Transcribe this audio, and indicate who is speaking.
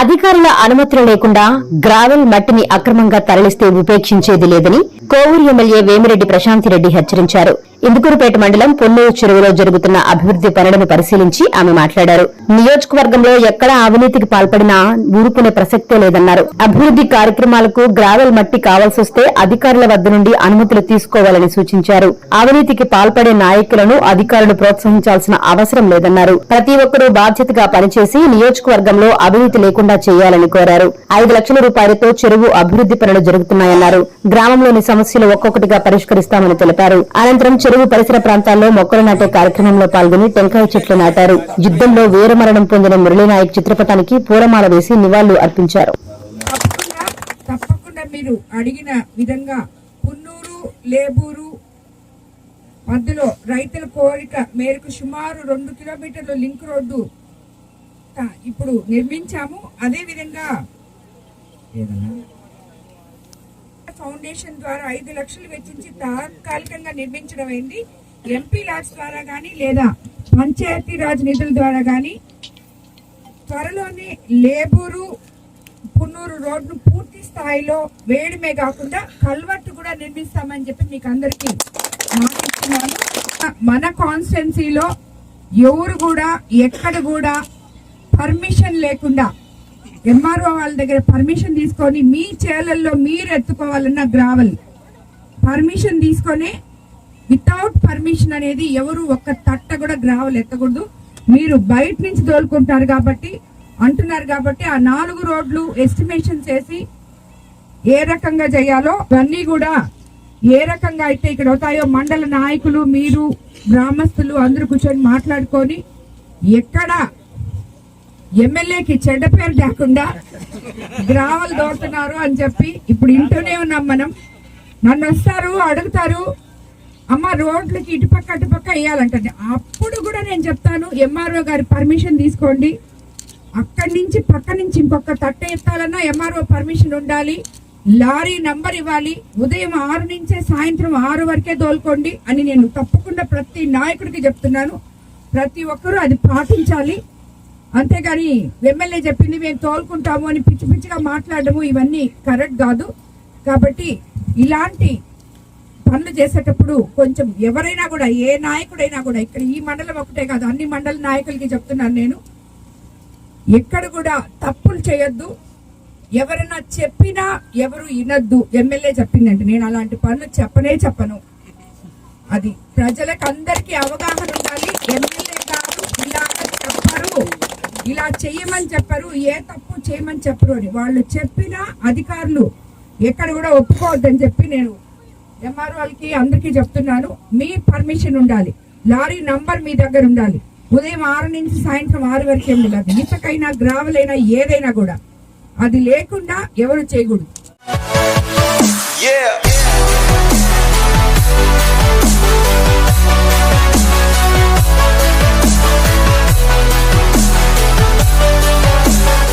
Speaker 1: అధికారుల అనుమతులు లేకుండా గ్రావెల్ మట్టిని అక్రమంగా తరలిస్తే ఉపేక్షించేది లేదని కోవూరు ఎమ్మెల్యే వేమిరెడ్డి ప్రశాంతిరెడ్డి హెచ్చరించారు. ఇందుకూరుపేట మండలం పొన్నూరు చెరువులో జరుగుతున్న అభివృద్ది పనులను పరిశీలించి ఆమె మాట్లాడారు. నియోజకవర్గంలో ఎక్కడ అవినీతికి పాల్పడినా ఊరుకునే ప్రసక్తే లేదన్నారు. అభివృద్ది కార్యక్రమాలకు గ్రావెల్ మట్టి కావాల్సొస్తే అధికారుల వద్ద నుండి అనుమతులు తీసుకోవాలని సూచించారు. అవినీతికి పాల్పడే నాయకులను అధికారులు ప్రోత్సహించాల్సిన అవసరం లేదన్నారు. ప్రతి ఒక్కరూ బాధ్యతగా పనిచేసి నియోజకవర్గంలో అవినీతి లేకుండా చేయాలని కోరారు. ఐదు లక్షల రూపాయలతో చెరువు అభివృద్ది పనులు జరుగుతున్నాయన్నారు. గ్రామంలోని సమస్యలు ఒక్కొక్కటిగా పరిష్కరిస్తామని తెలిపారు. అనంతరం చెరువు పరిసర ప్రాంతాల్లో మొక్కలు నాటే కార్యక్రమంలో పాల్గొని టెంకాయ చెట్లు నాటారు. యుద్దంలో వీరమరణం పొందిన మురళీనాయక్ చిత్రపటానికి పూలమాల వేసి నివాళులు అర్పించారు.
Speaker 2: తప్పకుండా మీరు అడిగిన విధంగా పున్నూరు లేబూరు మధ్యలో రైతుల కోరిక మేరకు సుమారు రెండు కిలోమీటర్ల లింక్ రోడ్డు ఇప్పుడు నిర్మించాము. అదే విధంగా ఫౌండేషన్ ద్వారా ఐదు లక్షలు వెచ్చించి తాత్కాలికంగా నిర్మించడం అయింది. ఎంపీ లాడ్స్ ద్వారా కానీ లేదా పంచాయతీ రాజ్ నిధుల ద్వారా కానీ త్వరలోనే లేబూరు పున్నూరు రోడ్ను పూర్తి స్థాయిలో వేయడమే కాకుండా కల్వర్ట్ కూడా నిర్మిస్తామని చెప్పి మీకు అందరికీ మాటిస్తున్నాను. మన కాన్స్టెన్సీలో ఎవరు కూడా ఎక్కడ కూడా పర్మిషన్ లేకుండా ఎంఆర్ఓ వాళ్ళ దగ్గర పర్మిషన్ తీసుకొని మీ చేలల్లో మీరు ఎత్తుకోవాలన్న గ్రావెల్. పర్మిషన్ తీసుకొని వితౌట్ పర్మిషన్ అనేది ఎవరు ఒక్క తట్ట కూడా గ్రావెల్ ఎత్తకూడదు. మీరు బయట నుంచి తోలుకుంటారు కాబట్టి అంటున్నారు కాబట్టి ఆ నాలుగు రోడ్లు ఎస్టిమేషన్ చేసి ఏ రకంగా చేయాలో ఇవన్నీ కూడా ఏ రకంగా అయితే ఇక్కడ అవుతాయో మండల నాయకులు మీరు గ్రామస్తులు అందరూ కూర్చొని మాట్లాడుకొని ఎక్కడ ఎమ్మెల్యేకి చెడ్డ పేరు లేకుండా గ్రామాలు దోడుతున్నారు అని చెప్పి ఇప్పుడు ఇంటూనే ఉన్నాం మనం. నన్ను వస్తారు అడుగుతారు. అమ్మ రోడ్లకి ఇటుపక్క అటుపక్క వేయాలంటే అప్పుడు కూడా నేను చెప్తాను ఎంఆర్ఓ గారి పర్మిషన్ తీసుకోండి. అక్కడి నుంచి పక్క నుంచి ఇంకొక తట్ట ఎత్తాలన్నా ఎంఆర్ఓ పర్మిషన్ ఉండాలి. లారీ నంబర్ ఇవ్వాలి. ఉదయం ఆరు నుంచే సాయంత్రం ఆరు వరకే తోలుకోండి అని నేను తప్పకుండా ప్రతి నాయకుడికి చెప్తున్నాను. ప్రతి ఒక్కరూ అది పాటించాలి. అంతేగాని ఎమ్మెల్యే చెప్పింది మేము తోలుకుంటాము అని పిచ్చి పిచ్చిగా మాట్లాడము ఇవన్నీ కరెక్ట్ కాదు. కాబట్టి ఇలాంటి పనులు చేసేటప్పుడు కొంచెం ఎవరైనా కూడా ఏ నాయకుడైనా కూడా ఇక్కడ ఈ మండలం ఒకటే కాదు అన్ని మండల నాయకులకి చెప్తున్నాను నేను. ఎక్కడ కూడా తప్పులు చేయొద్దు. ఎవరైనా చెప్పినా ఎవరు వినొద్దు. ఎమ్మెల్యే చెప్పిందంటే నేను అలాంటి పనులు చెప్పనే చెప్పను. అది ప్రజలకు అందరికీ అవగాహన ఉండాలి. ఎమ్మెల్యే ఇలా చెయ్యమని చెప్పరు ఏ తప్పు చేయమని చెప్పరు అని. వాళ్ళు చెప్పిన అధికారులు ఎక్కడ కూడా ఒప్పుకోవద్దని చెప్పి నేను ఎంఆర్ వాళ్ళకి అందరికీ చెప్తున్నాను. మీ పర్మిషన్ ఉండాలి. లారీ నంబర్ మీ దగ్గర ఉండాలి. ఉదయం ఆరు నుంచి సాయంత్రం ఆరు వరకే ఉండాలి ఇసుకైనా గ్రావెల్ అయినా ఏదైనా కూడా. అది లేకుండా ఎవరు చేయకూడదు.